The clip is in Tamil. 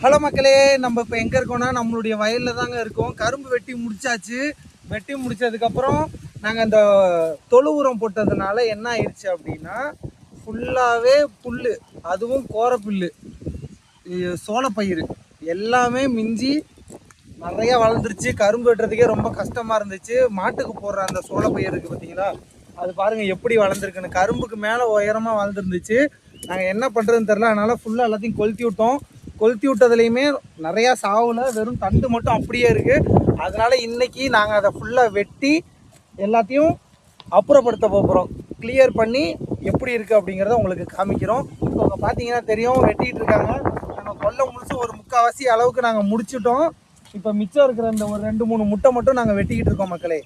ஹலோ மக்களே நம்ம இப்போ எங்கே இருக்கோம்னா நம்மளுடைய வயலில் தாங்க இருக்கோம். கரும்பு வெட்டி முடிச்சாச்சு. வெட்டி முடிச்சதுக்கப்புறம் நாங்கள் அந்த தொழு உரம் போட்டதுனால என்ன ஆயிடுச்சு அப்படின்னா ஃபுல்லாகவே புல் அதுவும் கோரப்புல் சோளப்பயிர் எல்லாமே மிஞ்சி நிறையா வளர்ந்துருச்சு. கரும்பு வெட்டுறதுக்கே ரொம்ப கஷ்டமாக இருந்துச்சு. மாட்டுக்கு போடுற அந்த சோளப்பயிர் இருக்குது பார்த்தீங்களா அது பாருங்கள் எப்படி வளர்ந்துருக்குன்னு. கரும்புக்கு மேலே உயரமாக வளர்ந்துருந்துச்சு. நாங்கள் என்ன பண்ணுறதுன்னு தெரில அதனால் ஃபுல்லாக எல்லாத்தையும் கொளுத்தி விட்டோம். கொளுத்தி விட்டதுலையுமே நிறையா சாவில் வெறும் தண்டு மட்டும் அப்படியே இருக்குது அதனால் இன்றைக்கி நாங்கள் அதை ஃபுல்லாக வெட்டி எல்லாத்தையும் அப்புறப்படுத்த போகிறோம் கிளியர் பண்ணி எப்படி இருக்குது அப்படிங்கிறத உங்களுக்கு காமிக்கிறோம். இப்போ பார்த்தீங்கன்னா தெரியும் வெட்டிட்டு இருக்காங்க. நாங்கள் கொல்லை முடிச்சு ஒரு முக்கால்வாசி அளவுக்கு நாங்கள் முடிச்சிட்டோம். இப்போ மிச்சம் இருக்கிற இந்த ஒரு ரெண்டு மூணு முட்டை மட்டும் நாங்கள் வெட்டிக்கிட்டு இருக்கோம் மக்களே.